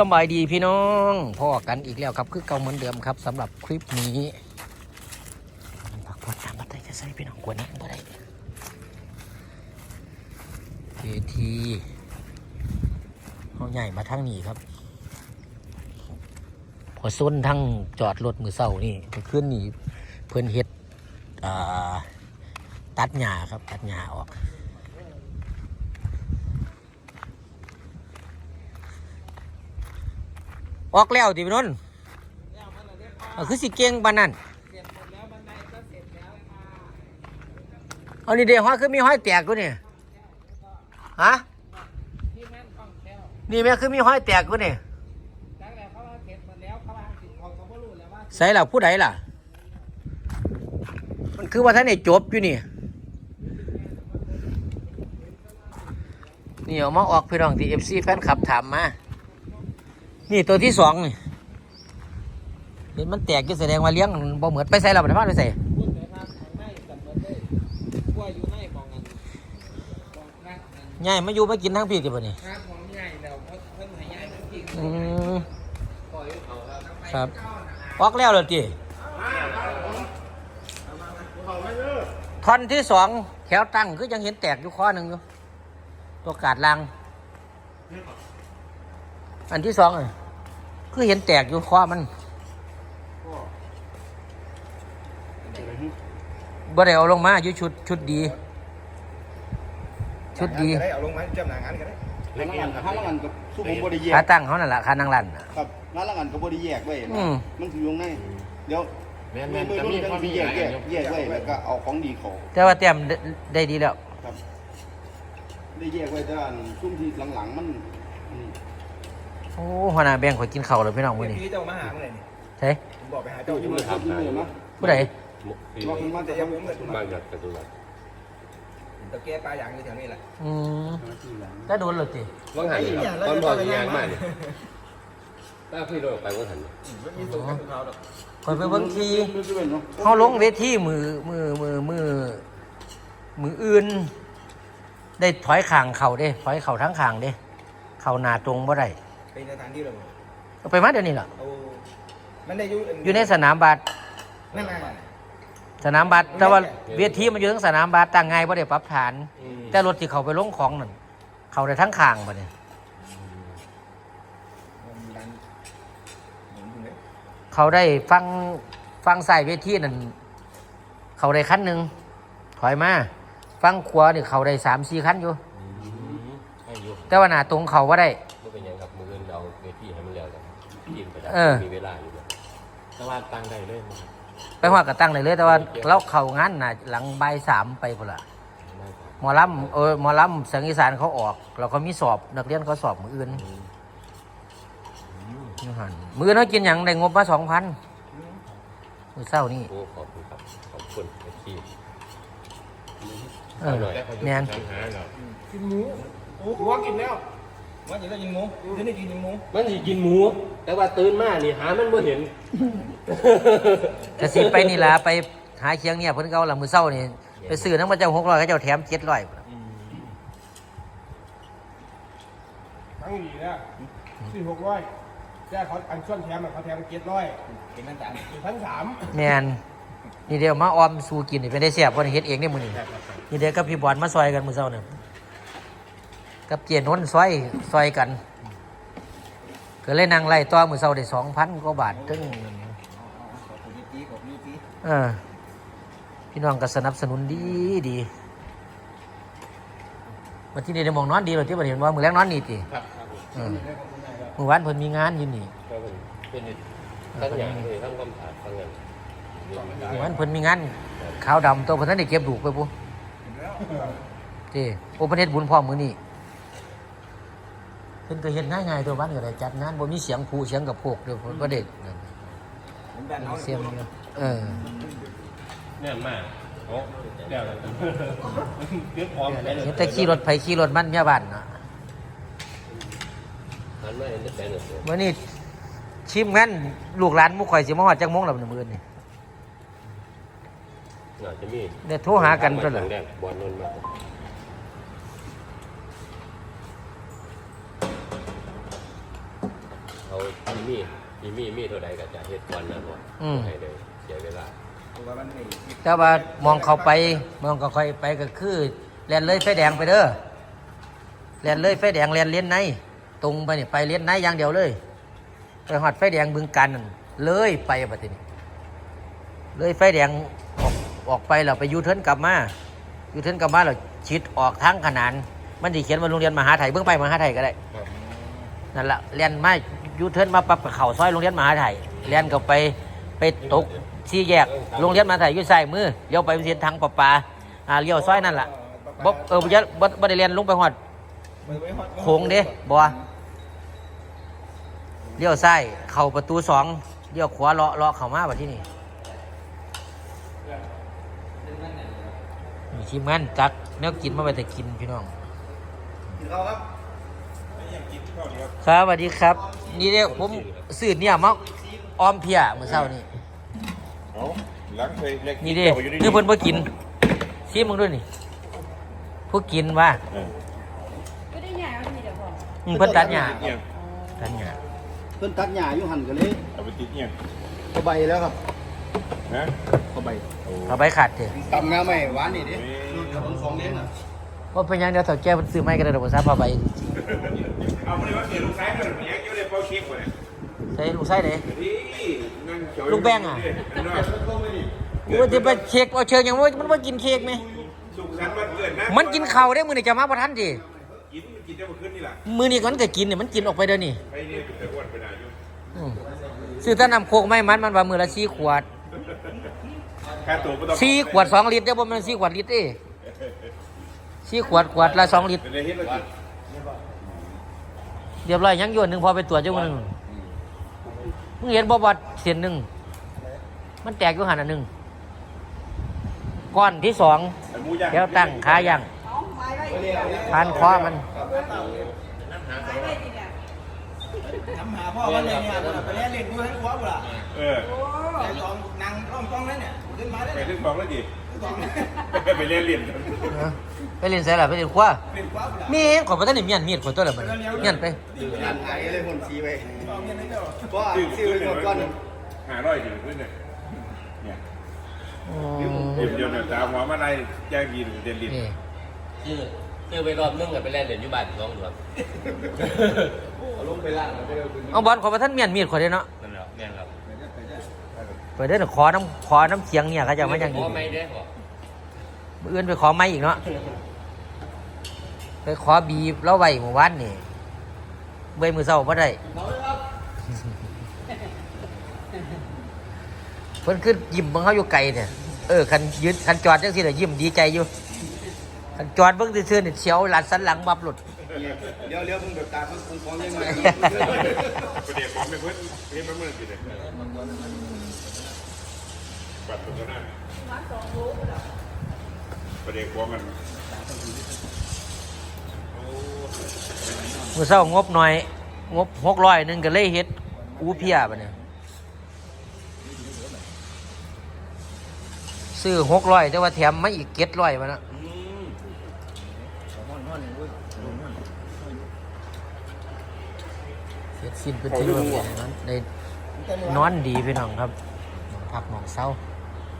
สบายดีพี่น้องพ่อกันอีกแล้วครับ คือเก่าเหมือนเดิมครับสำหรับคลิปนี้พักผ่อนตามปัจจัยจะใส่พี่น้องกวนนั่งก็ได้เวทีเขาใหญ่มาทั้งนี้ครับพอส้นทั้งจอดรถมือเศร้านี่ขึ้นนี่เพื่อนเฮ็ดตัดหญ้าครับ ตัดหญ้าออก ออกแล้วติพี่นนท์เอาคือสิเก่งปานนั้นเอานี่เดี๋ยวห้อยคือมีห้อยแตกกูนี่ฮะนี่แม่คือมีห้อยแตกกูนี่ใส่แล้วผู้ใดล่ะ มันคือว่าท่านไอ้จบอยู่นี่นี่เอามาออกพี่น้องที่เอฟซีแฟนคลับถามมา นี่ตัวที่สองนี่เห็นมันแตกก็แสดงว่าเลี้ยงบ่เหมือนไปใส่เราไปพาไปใส่พูดเลยครับในสำเร็จเลยกล้วยอยู่ในมองกันมองนักนั่นใหญ่มาอยู่มากินทั้งพี่กี่บ่นี่ครับมองใหญ่แล้วเพิ่นเพิ่นให้ใหญ่ทั้งที่อืมปล่อยเขาครับออกแล้วเลยจีท่อนที่สองแถวตั้งคือยังเห็นแตกอยู่ข้อหนึ่งอยู่ตัวกาดลัง อันที่สองอะ คือเห็นแตกอยู่ข้อมันบ่ได้เอาลงมาอยู่ชุดชุดดี ชุดดี เอาลงมาจำหนางานกันได้ร้านละงานกับร้านละงานกับสู้ผมบริแยกขาตั้งเขานั่นแหละขานั่งรันครับร้านละงานกับบริแยกไว้อืมมันคือวงในเดี๋ยวแม่นแม่นจะมีจังความสิมีแยกแยกแยกไว้แล้วก็เอาของดีเขาแต่ว่าเตรียมได้ดีแล้วครับได้แยกไว้ด้านซุ่มที่หลังๆมัน โอ้หัวหน้าแบ่งข่อยกินข้าวเลยพี่น้องมื้อนี้พี่เจ้ามาหาเมื่อไหร่นี่ใช่ผมบอกไปหาเจ้าเจ้าออยู่ยู่เมื่อเมื่อครับอยู่เมื่อนะผู้ใดว่ามันมาแต่แต่ยัยังงผมเมื่อบ้านจากกระตุ้นตะเกียปลาอย่างอยู่แถวนี้แหละอืมก็โดนเลยจีว่างหันตอนพอที่ยางมากถ้าพี่โดนไปว่าหันไม่มีตัวของเขาดอกคอยไปเบิ่งทีมันจะเป็นเนาะเขาลงเวทีมือมือมือมือมืออื่น ได้ถอยข่างเข่าเด้ถอยเข่าทั้งข่างเด้ เข่าหนาตรงบ่ได้ เป็นสถานที่เลยเอาไปมาเดี๋ยวนี้เหรอโอ้มันได้อยู่อยู่ในสนามบาสนั่นน่ะ สนามบาสแต่ว่าเวทีมันอยู่ทั้งสนามบาสตั้งไงบ่ได้ปรับฐานแต่รถที่เขาไปลงของนั่นเขาได้ทั้งข่างบ่เนี่ยมันดันหมุนอยู่เลยเขาได้ฟังฟังใส่เวทีนั่นเขาได้คันหนึ่งถอยมาฟังขวานี่เขาได้สามสี่คันอยู่ให้ยุแต่ว่าหนาตรงเขาว่าได้ เออ มีเวลาอยู่แต่ว่าตั้งได้เลยมั้งไปหัวกระตั้งเลยเลยแต่ว่าเราเข้างานน่ะหลังบ่ายสามไปพุ่นละได้ครับหมอลำเออหมอลำเสียงอีสานเขาออกแล้วเขามีสอบนักเรียนเขาสอบมืออื่นนี่หันมืออื่นเขากินอย่างได้งบมาสองพันมือเศร้านี่ โอ้ขอบคุณครับ ขอบคุณไอ้ที่เออแมนทางหาเนาะกินหมูโอ้หัวกินแล้ว ว่าจะได้กินหมูจะได้กินหมูมันสิกินหมู แต่ว่าตื่นมานี่หามันไม่เห็นจะสิไปนี่ละไปหาเคียงเนี่ยเพิ่นเขาละมือเศร้านี่ไปซื้อน้ำมันเจ้าหกร้อยเขาเจ้าแถมเจ็ดร้อยทั้งดีนะสี่หกร้อยแต่เขาอันช่วงแถมอะเขาแถมเจ็ดร้อยกินนั่นจานอยู่พันสามแมนนี่เดียวมาออมสู้กินนี่เป็นได้เสียบวันเฮ็ดเองเนี่ยมือนี่นี่เดียวกับพี่บอลมาซอยกันมือเศร้าเนี่ย กับเจียนนท์ซอยซอยกัน ก็เลยนั่งไล่ต่อมือเศร้าได้สองพันกว่าบาทถึงขอบคุณพี่ปีขอบคุณพี่ปีเออพี่น้องก็สนับสนุนดีดีวันที่นี่ได้มองนอนดีเลยที่ประเห็นว่ามือแรกนอนนี่ติครับครับเออมือวานเพิ่นมีงานอยู่นี่ก็เป็นเป็นทั้งอย่างเลยทั้งความสะอาดทั้งเงินมือวานเพิ่นมีงานขาวดำตัวเพิ่นท่านได้เก็บดูกไปปุ๊เจ้โอเพิ่นเฮ็ดบุญพร้อมมื้อนี้เพิ่นก็เฮ็ดง่ายๆตัวบ้านก็ได้จัดงานบ่มีเสียงผู้เสียงกับโพกเด้อเพิ่นบ่ได้ผมแบนเขาเสียงอยู่เออเนี่ยมากโอ้เดี๋ยวเก็บพร้อมได้เลยเห็นแต่ขี่รถไผขี่รถมันเมียบ้านเนาะมันไม่ได้แต่เงินมื้อนี้ชิมงานลูกหลานหมู่ข่อยสิมาฮอดจักโมงแล้วมื้อนี้อาจจะมีเดี๋ยวโทรหากันตัวเหรอแรกบอลนนมา เอามีมีมีมีมีเท่าใดก็จะเฮ็ดก่อนนะบ่อืม ให้เลยเสียเวลาว่ามันนี่แต่ว่ามองเขาไปมองก็ค่อยไปก็คือแลนเลยไฟแดงไปเด้อแลนเลยไฟแดงแลนเลี้ยนในตรงไปนี่ไปเลี้ยนในอย่างเดียวเลย ไปหอดไฟแดงบึงกันนั่นเลยไปบัดนี้เลยไฟแดงออกออกไปเราไปยูเทิร์นกลับมายูเทิร์นกลับมาเราชิดออกทางขนาน มันดีเขียนว่าโรงเรียนมหาไทยเบื้องไปมหาไทยก็ได้นั่นแหละเรียนมา ยูเทิร์นมาปรับกับเขาซอยโรงเรียนมหาไทยเรียนก็ไปไปตกที่แยกโรงเรียนมหาไทยอยู่ใส่มือเลี้ยวไปเส้นทางประปาอ่าเลี้ยวซอยนั่นแหละบ่เออบ่ยัดบ่ได้เรียนลงไปหอดโค้งเด้บ่เลี้ยวซ้ายเข้าประตูสองเลี้ยวขวาเลาะเลาะเข้ามาบัดที่นี่มีทีมงานจักแนวกินมาไปแต่กินพี่น้องกินข้าวครับ ครับสวัสดีครับ นี่เรียกผมสื่อเนี่ยมาออมเพียเมื่อเช้านี่เอาล้างเคยเล็กนี่เดินี่เพิ่นบ่กินซีมึงด้วยนี่ผู้กินว่าก็ได้ใหญ่เอาทีเดียวพออืมเพิ่นตัดหญ้าเนี่ยตัดหญ้าเพิ่นตัดหญ้าอยู่หั่นก็เลยเอาไปติดเนี่ยเข้าใบแล้วครับนะเข้าใบเอาใบขาดเถอะตำงาไม่หวานนี่ดิรุ่นกับสองเล่นน่ะ ว่าเป็นยังเดียวถ้าแก้เพิ่นซื้อไม้ก็ได้ดอกบ่ทราบพาใบเอาไปเลยว่าเสียลูกซ้ายเลยมันยังอยู่ในเป้าเค้กเลยใส่ลูกไส้เด้นี่นั่งเขียลูกแบงอะว่าจะไปเค้กเอาเชิญยังว่ามันบ่ากินเค้กไหมสุขสันกินะมันกินข้าได้มือนี้จะมาบ่ทันดิมือคืนนี่แหละมื้อนี้มันก็กินเนี่ยมันกินออกไปเด้อนี่ไปเนี่ยแต่อ้วนไปไหนอยู่อืมซื้อแตะนำโคกไม้มันมันว่ามือละ4ขวดค่าตัวก็ต้องสี่ขวดสองลิตรเด้อบ่แม่นสี่ขวดลิตรเด้ สี่ขวดขวดละสองลิตร เป็นอะไรเฮ็ดแล้วกินเรียบร้อยยังอยู่อันหนึ่งพอไปตรวจอยู่อันหนึ่งมึงเห็นบ่บัดเส้นหนึ่ง มันแตกอยู่หันอันหนึ่งก้อนที่สองไอ้หมูย่างแล้วตั้งขาย่างผ่านคอมัน ทำหาพ่อวันเลยเนี่ยไปเล่นเล่นดูให้คว้าบุล่ะเออไอ้ตองนางร่องต้องนั่นเนี่ยขึ้นมาได้ไปถึงของแล้วดิ ไปเล่นเล่นไปเรียนใส่ละไปเรียนคว้าเป็นคว้าบุล่ะมีเองขอยไปท่านนี่เมียนมีดขอยตัวละมันเมียนไปงานหายเลยคนสีไปเอาเงินให้เจ้าเพราะว่าซื้อไปหมดก่อนหาร้อยอยู่ขึ้นเนี่ยเนี่ยอืเดี๋ยวมเดี๋ยวเนี่ยตามหัวมาไล่แจ้งยินเด่นลินนี่ซื้อซื้อไปรอบนึงก็ไปเล่นเล่นอยู่บ้านสองรอบเอาลงไปล่างแล้วไปเอาขึ้นเอาบอลขอยไปท่านเมียนมีดขอยเด้อเนาะนั่นแหละแม่นครับ ไปเด้อขอน้ำขอน้ำเคียงเนี่ยเขาจะมาอย่างพนี้อไม่ได้บ่เอื้อนไปขอไม้อีกเนาะไปขอบีบแล้วไว้หมู่บ้านนี่เบยมือเศร้าบ่ได้เพิ่นขึ้นยิ้มเบิ่งเขาอยู่ไกลเนี่ยเออคันยืนคันจอดจังซี่น่ะยิ้มดีใจอยู่คันจอดเบิ่งซื่อๆนี่เสียวหลัดสันหลังบับหลุดเดี๋ยวเดี๋ยวมึงแบบตามันคงฟ้องยังไงประเดี๋ยวผมไม่เพิ่นเพิ่นมาเมื่อกี้เล ยปัดตรงนั้นประเดี๋ยวผมมันมื้อเช้างบหน่อย งบ600นึงก็เลยเฮ็ดอูเพียบัดเนี่ยซื้อ600แต่ว่าแถมมาอีก700มานะเสร็จสิ้นเป็นที่เรียบร้อยนั้นในนอนดีพี่น้องครับนอนพักนอนเศร้า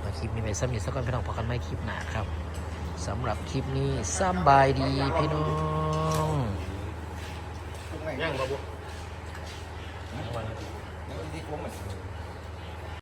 มาคลิปนี้ไปซ้ำอีกสักก่อนพี่น้องพอกันไม่คลิปหนาครับสำหรับคลิปนี้ซ้ำบายดีพี่น้องย่างบ่บุเ